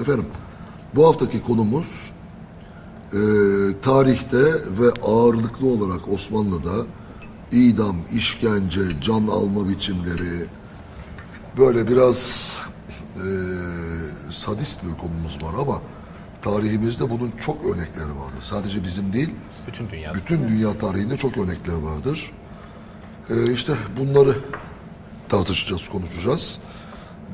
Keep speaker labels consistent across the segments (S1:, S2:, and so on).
S1: Efendim, bu haftaki konumuz e, tarihte ve ağırlıklı olarak Osmanlı'da idam, işkence, can alma biçimleri böyle biraz e, sadist bir konumuz var ama tarihimizde bunun çok örnekleri vardır. Sadece bizim değil,
S2: Bütün dünya.
S1: bütün dünya tarihinde çok örnekler vardır. Ee, işte bunları tartışacağız, konuşacağız.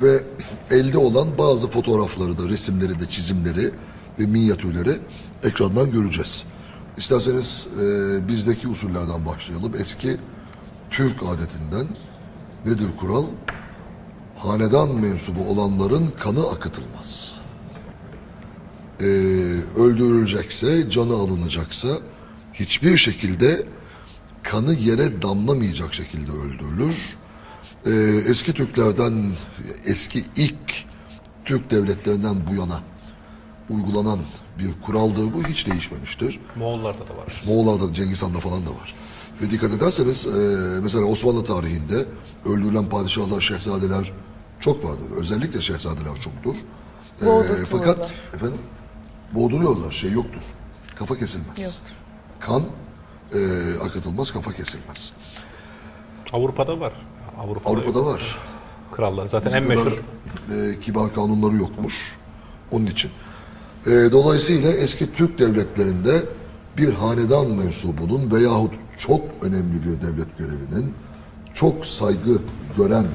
S1: Ve elde olan bazı fotoğrafları da, resimleri de, çizimleri ve minyatürleri ekrandan göreceğiz. İsterseniz e, bizdeki usullerden başlayalım. Eski Türk adetinden nedir kural? Hanedan mensubu olanların kanı akıtılmaz e, öldürülecekse, canı alınacaksa hiçbir şekilde kanı yere damlamayacak şekilde öldürülür. E, eski Türklerden, eski ilk Türk devletlerinden bu yana uygulanan bir kuraldır bu. Hiç değişmemiştir.
S2: Moğollarda da var.
S1: Moğollarda, Cengiz Han'da falan da var. Ve dikkat ederseniz e, mesela Osmanlı tarihinde öldürülen padişahlar, şehzadeler çok vardır. Özellikle şehzadeler çoktur. E, fakat efendim boğduruyorlar şey yoktur. Kafa kesilmez.
S3: Yok.
S1: Kan e, akıtılmaz, kafa kesilmez.
S2: Avrupa'da var. Avrupa'da,
S1: Avrupa'da var.
S2: Krallar zaten en
S1: Bu kadar,
S2: meşhur.
S1: e, kibar kanunları yokmuş. Onun için. E, dolayısıyla eski Türk devletlerinde bir hanedan mensubunun veyahut çok önemli bir devlet görevinin çok saygı gören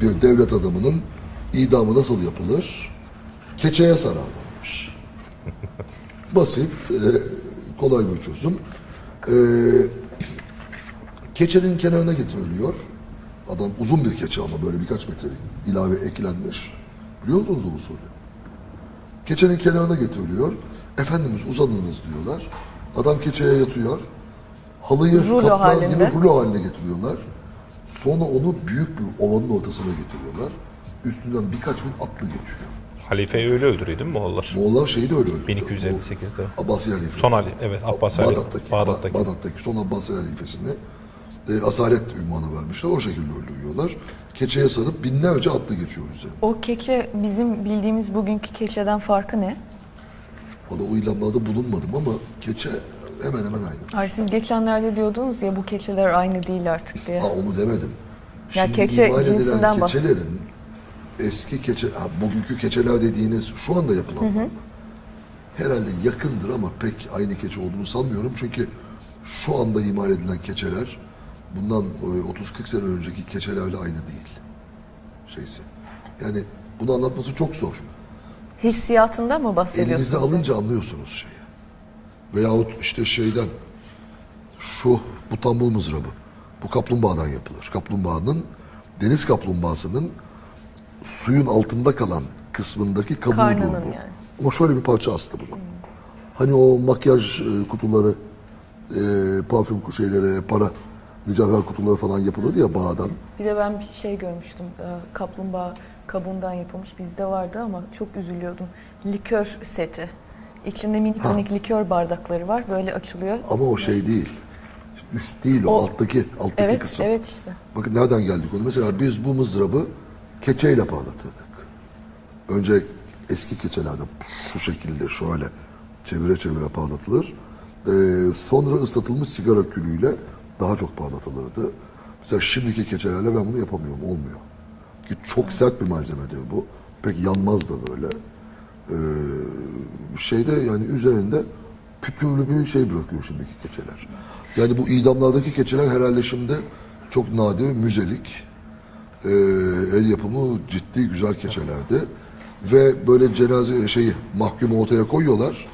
S1: bir devlet adamının idamı nasıl yapılır? Keçeye sararlarmış. Basit, e, kolay bir çözüm. E, keçenin kenarına getiriliyor. Adam uzun bir keçe ama böyle birkaç metre ilave eklenmiş. Biliyor musunuz o usulü? Keçenin kenarına getiriliyor. Efendimiz uzanınız diyorlar. Adam keçeye yatıyor. Halıyı
S3: Rulo
S1: kaplar
S3: halinde.
S1: gibi rulo haline getiriyorlar. Sonra onu büyük bir ovanın ortasına getiriyorlar. Üstünden birkaç bin atlı geçiyor.
S2: Halifeyi öyle öldürüyor değil mi Moğollar?
S1: Moğollar şeyi de öyle öldürdü.
S2: 1258'de.
S1: O Abbasi Halife.
S2: Son Ali, evet, Abbasi Halife.
S1: Bağdat'taki,
S2: Bağdat'taki.
S1: Bağdat'taki. Son Abbasi Halifesine e, asalet ünvanı vermişler. O şekilde öldürüyorlar. Keçeye sarıp binlerce atlı geçiyor üzerine.
S3: O keçe bizim bildiğimiz bugünkü keçeden farkı ne?
S1: Valla o ilanlarda bulunmadım ama keçe hemen hemen aynı.
S3: Hayır siz geçenlerde diyordunuz ya bu keçeler aynı değil artık diye.
S1: Ha onu demedim.
S3: Ya
S1: Şimdi
S3: keçe
S1: imal edilen
S3: cinsinden bahs-
S1: keçelerin eski keçe, ha, bugünkü keçeler dediğiniz şu anda yapılanlar mı? Herhalde yakındır ama pek aynı keçe olduğunu sanmıyorum. Çünkü şu anda imal edilen keçeler bundan e, 30-40 sene önceki keçelerle aynı değil. Şeysi. Yani bunu anlatması çok zor.
S3: Hissiyatından mı
S1: Elinize
S3: bahsediyorsunuz?
S1: alınca anlıyorsunuz şeyi. Veyahut işte şeyden şu bu tambul mızrabı. Bu kaplumbağadan yapılır. Kaplumbağanın deniz kaplumbağasının suyun altında kalan kısmındaki kabuğudur
S3: Karnının
S1: bu.
S3: yani.
S1: Ama şöyle bir parça astı bunun. Hani o makyaj e, kutuları, e, parfüm şeyleri, para, mücevher kutuları falan yapılırdı ya bağdan.
S3: Bir de ben bir şey görmüştüm. e, Kaplumbağa kabuğundan yapılmış. Bizde vardı ama çok üzülüyordum. Likör seti. İçinde minik minik likör bardakları var. Böyle açılıyor.
S1: Ama o şey değil. Üst değil o,
S3: O-
S1: alttaki alttaki
S3: Evet,
S1: kısım.
S3: evet işte.
S1: Bakın nereden geldik onu? Mesela biz bu mızrabı keçeyle parlatırdık. Önce eski keçelerde şu şekilde şöyle çevire çevire parlatılır. Ee, sonra ıslatılmış sigara külüyle daha çok parlatılırdı. Mesela şimdiki keçelerle ben bunu yapamıyorum, olmuyor. Ki çok sert bir malzemedir bu. Pek yanmaz da böyle. Ee, şeyde yani üzerinde pütürlü bir şey bırakıyor şimdiki keçeler. Yani bu idamlardaki keçeler herhalde şimdi çok nadir, müzelik, e, el yapımı ciddi güzel keçelerdi. Ve böyle cenaze şeyi mahkumu ortaya koyuyorlar.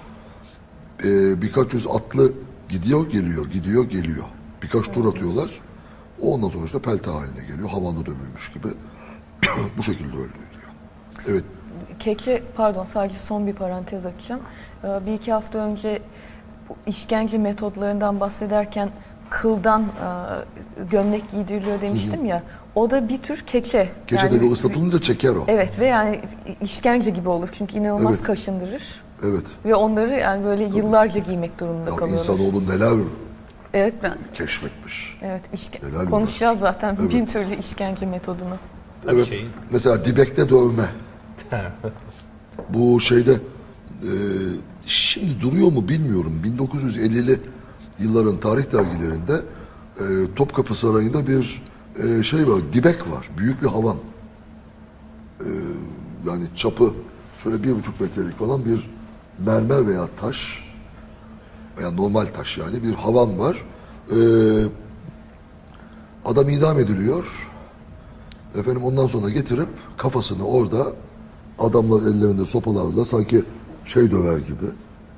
S1: E, birkaç yüz atlı gidiyor geliyor, gidiyor geliyor. Birkaç tur atıyorlar. Ondan sonra işte pelte haline geliyor. Havanda dövülmüş gibi. bu şekilde öldürülüyor. Evet.
S3: Keçe, pardon sadece son bir parantez açacağım. Ee, Bir iki hafta önce bu işkence metodlarından bahsederken kıldan e, gömlek giydiriliyor demiştim ya. O da bir tür keçe.
S1: Keçe
S3: Yani-
S1: de bir ıslatılınca çeker o.
S3: Evet ve yani işkence gibi olur çünkü inanılmaz
S1: Evet.
S3: kaşındırır.
S1: Evet.
S3: Ve onları yani böyle yıllarca giymek durumunda
S1: Ya
S3: kalıyorlar.
S1: insanoğlu neler
S3: Evet ben.
S1: keşfetmiş.
S3: Evet işke-
S1: Neler neler.
S3: konuşacağız zaten
S1: Evet.
S3: bin türlü işkence metodunu.
S1: Evet.
S2: Şeyin-
S1: Mesela dibekte dövme. Bu şeyde e, şimdi duruyor mu bilmiyorum. 1950'li yılların tarih dergilerinde e, Topkapı Sarayı'nda bir e, şey var, dibek var. Büyük bir havan. E, yani çapı şöyle bir buçuk metrelik falan bir mermer veya taş veya normal taş yani bir havan var. E, adam idam ediliyor. Efendim ondan sonra getirip kafasını orada adamlar ellerinde sopalarla sanki şey döver gibi,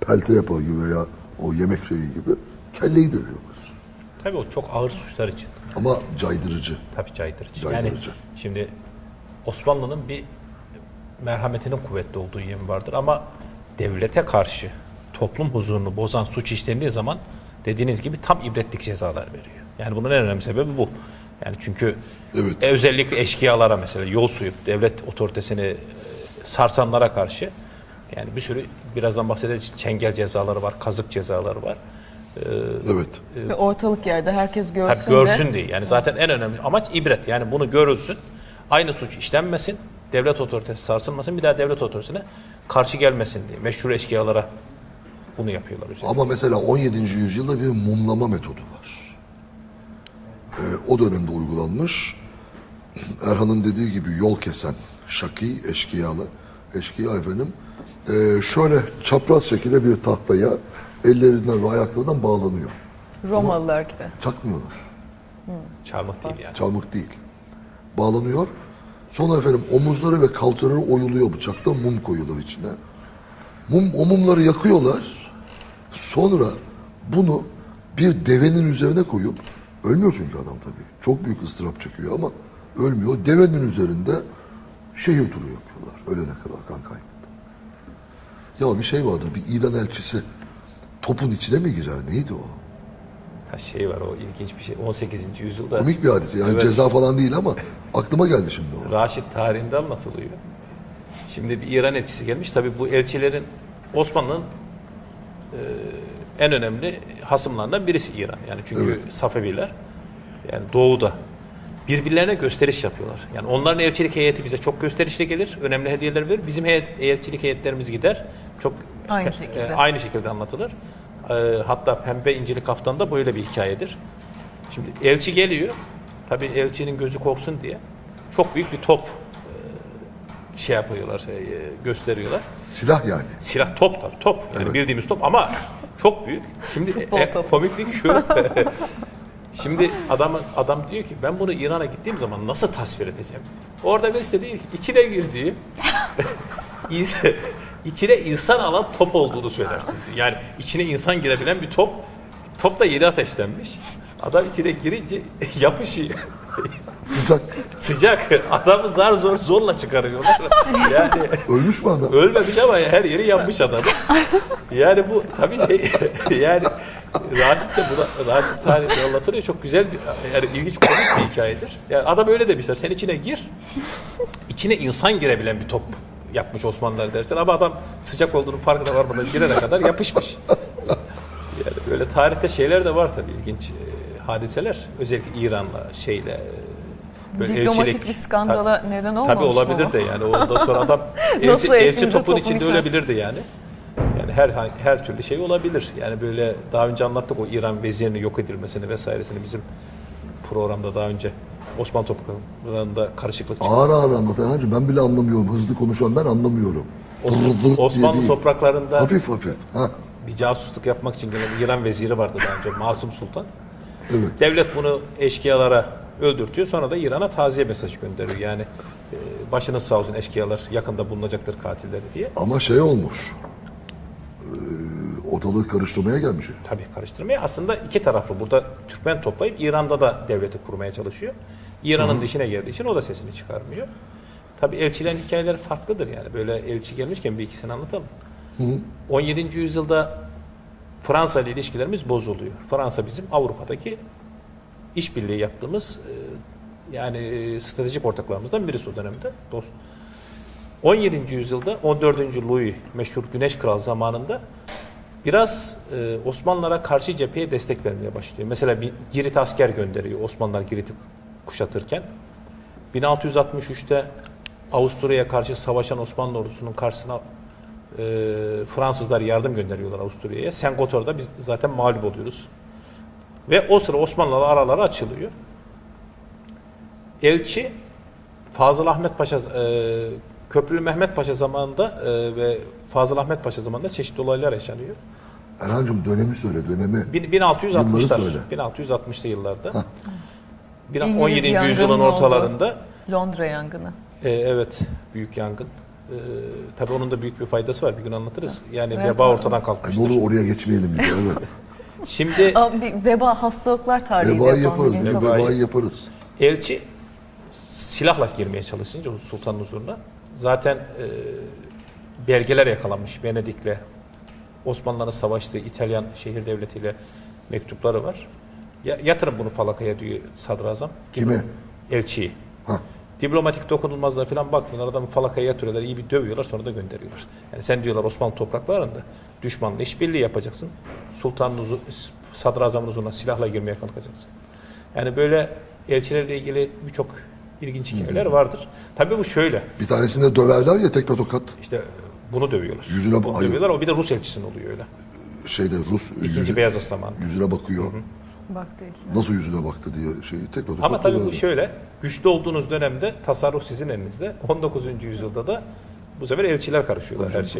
S1: pelte yapar gibi veya o yemek şeyi gibi kelleyi dövüyorlar.
S2: Tabii o çok ağır suçlar için.
S1: Ama caydırıcı.
S2: Tabii caydırıcı.
S1: Caydırıcı.
S2: Yani şimdi Osmanlı'nın bir merhametinin kuvvetli olduğu yön vardır ama devlete karşı toplum huzurunu bozan suç işlendiği zaman dediğiniz gibi tam ibretlik cezalar veriyor. Yani bunun en önemli sebebi bu. Yani çünkü
S1: Evet.
S2: e, özellikle eşkıyalara mesela yol suyup devlet otoritesini e, sarsanlara karşı yani bir sürü birazdan bahsedeceğiz çengel cezaları var, kazık cezaları var.
S1: Evet.
S3: Ve ortalık yerde herkes görsün
S2: Tabii görsün
S3: de.
S2: diye. Yani zaten en önemli amaç ibret. Yani bunu görülsün. Aynı suç işlenmesin. Devlet otoritesi sarsılmasın. Bir daha devlet otoritesine karşı gelmesin diye. Meşhur eşkıyalara bunu yapıyorlar. üzerine.
S1: Ama mesela 17. yüzyılda bir mumlama metodu var. Ee, o dönemde uygulanmış. Erhan'ın dediği gibi yol kesen, şaki, eşkıyalı, eşkıya efendim, ee, şöyle çapraz şekilde bir tahtaya ellerinden ve ayaklarından bağlanıyor.
S3: Romalılar gibi.
S1: Çakmıyorlar.
S2: Çarmıh değil yani.
S1: Çalmak değil. Bağlanıyor. Sonra efendim omuzları ve kalçaları oyuluyor bıçakta mum koyuyorlar içine. Mum, o mumları yakıyorlar. Sonra bunu bir devenin üzerine koyup ölmüyor çünkü adam tabii. Çok büyük ıstırap çekiyor ama ölmüyor. Devenin üzerinde şehir turu yapıyorlar. Ölene kadar kan kaybından. Ya bir şey vardı. Bir İran elçisi topun içine mi girer? Neydi o?
S2: Ha, şey var o ilginç bir şey. 18. yüzyılda
S1: Komik bir hadise. Yani
S2: Evet.
S1: ceza falan değil ama aklıma geldi şimdi o.
S2: Raşid tarihinde anlatılıyor. Şimdi bir İran elçisi gelmiş. Tabii bu elçilerin Osmanlı'nın en önemli hasımlarından birisi İran. Yani çünkü
S1: Evet.
S2: Safeviler yani doğuda birbirlerine gösteriş yapıyorlar. Yani onların elçilik heyeti bize çok gösterişli gelir. Önemli hediyeler verir. Bizim heyet, elçilik heyetlerimiz gider. Çok
S3: Aynı
S2: e,
S3: şekilde.
S2: aynı şekilde anlatılır. E, hatta Pembe İncili Kaftan'da böyle bir hikayedir. Şimdi elçi geliyor. Tabii elçinin gözü korksun diye çok büyük bir top e, şey yapıyorlar, şey, e, gösteriyorlar.
S1: Silah yani.
S2: Silah top tabii top. Yani
S1: Evet.
S2: bildiğimiz top ama çok büyük. Şimdi e,
S3: topu.
S2: komiklik şu. Şimdi adam adam diyor ki ben bunu İran'a gittiğim zaman nasıl tasvir edeceğim? Orada birisi diyor ki içine girdiği ins- içine insan alan top olduğunu söylersin. diyor. Yani içine insan girebilen bir top. Top da yeni ateşlenmiş. Adam içine girince yapışıyor.
S1: Sıcak.
S2: Sıcak. Adamı zar zor zorla çıkarıyorlar. Yani
S1: Ölmüş mü adam?
S2: ölmemiş ama her yeri yanmış adam. Yani bu tabii şey yani Raşit de buna Raşit tarihinde anlatılıyor. Çok güzel bir yani ilginç komik bir hikayedir. Yani adam öyle demişler. Sen içine gir. içine insan girebilen bir top yapmış Osmanlılar dersen ama adam sıcak olduğunu farkına varmadan girene kadar yapışmış. Yani böyle tarihte şeyler de var tabii ilginç hadiseler. Özellikle İran'la şeyle e, böyle
S3: Diplomatik
S2: elçilik-
S3: bir skandala neden olmamış
S2: Tabii olabilir de yani ondan sonra adam elçi, elçi topun içinde ölebilirdi yani. Yani her her türlü şey olabilir. Yani böyle daha önce anlattık o İran vezirinin yok edilmesini vesairesini bizim programda daha önce Osmanlı topraklarında karışıklık çıktı.
S1: Ağır ağır anlat Erhan'cığım. Ben bile anlamıyorum. Hızlı konuşan ben anlamıyorum. Diye
S2: Osmanlı topraklarında
S1: Hafif hafif. Ha,
S2: bir casusluk yapmak için gelen bir İran veziri vardı daha önce Masum Sultan.
S1: Evet.
S2: Devlet bunu eşkıyalara öldürtüyor. Sonra da İran'a taziye mesajı gönderiyor. Yani e, başınız sağ olsun eşkıyalar yakında bulunacaktır katilleri diye.
S1: Ama şey olmuş. Ortalığı karıştırmaya gelmiş.
S2: Tabii karıştırmaya. Aslında iki taraflı. Burada Türkmen toplayıp İran'da da devleti kurmaya çalışıyor. İran'ın dişine geldiği için o da sesini çıkarmıyor. Tabii elçilerin hikayeleri farklıdır yani. Böyle elçi gelmişken bir ikisini anlatalım. 17. yüzyılda Fransa ile ilişkilerimiz bozuluyor. Fransa bizim Avrupa'daki işbirliği yaptığımız e, yani e, stratejik ortaklarımızdan birisi o dönemde. Dost. 17. yüzyılda 14. Louis meşhur Güneş Kral zamanında biraz e, Osmanlılara karşı cepheye destek vermeye başlıyor. Mesela bir Girit asker gönderiyor Osmanlılar Girit'i kuşatırken. 1663'te Avusturya'ya karşı savaşan Osmanlı ordusunun karşısına e, Fransızlar yardım gönderiyorlar Avusturya'ya. Sengotor'da biz zaten mağlup oluyoruz. Ve o sıra Osmanlı'la araları açılıyor. Elçi Fazıl Ahmet Paşa e, Köprülü Mehmet Paşa zamanında e, ve Fazıl Ahmet Paşa zamanında çeşitli olaylar yaşanıyor.
S1: Erhan'cığım dönemi söyle dönemi.
S2: Bin- 1660'lar,
S1: Yılları söyle.
S2: 1660'lı yıllarda.
S1: Hah.
S2: Bir-
S3: İngiliz
S2: 17.
S3: yangının
S2: yüzyılın ortalarında
S3: Londra yangını.
S2: e, evet büyük yangın. E, tabii onun da büyük bir faydası var. Bir gün anlatırız. Yani
S3: Evet,
S2: veba ortadan kalkmıştır.
S1: olur oraya geçmeyelim bir de, evet.
S2: Şimdi
S3: Aa, bir veba hastalıklar tarihi yapalım.
S1: yaparız. Biz
S2: Vebayı-
S1: yaparız.
S2: elçi silahla girmeye çalışınca o sultanın huzuruna zaten e, belgeler yakalanmış Venedik'le Osmanlıların savaştığı İtalyan şehir devletiyle mektupları var. Ya, yatırın bunu falakaya diyor sadrazam.
S1: Kime?
S2: Elçiyi. Diplomatik dokunulmazlığa falan bakmıyorlar. Adamı falakaya yatırıyorlar, iyi bir dövüyorlar sonra da gönderiyorlar. Yani sen diyorlar Osmanlı topraklarında düşmanla işbirliği yapacaksın. Sultanın sadrazamın huzuruna silahla girmeye kalkacaksın. Yani böyle elçilerle ilgili birçok ilginç hikayeler vardır. Tabii bu şöyle.
S1: Bir tanesinde döverler ya tekme tokat.
S2: İşte bunu dövüyorlar.
S1: Yüzüne hayır.
S2: dövüyorlar. O bir de Rus elçisinin oluyor öyle.
S1: Şeyde Rus
S2: İkinci
S1: yüzü-
S2: Beyazıt zamanı.
S1: yüzüne bakıyor.
S3: Baktı içine.
S1: Nasıl yüzüne baktı diye şeyi tokat.
S2: Ama tabii bu şöyle. Güçlü olduğunuz dönemde tasarruf sizin elinizde. 19. yüzyılda da bu sefer elçiler karışıyorlar her şeye.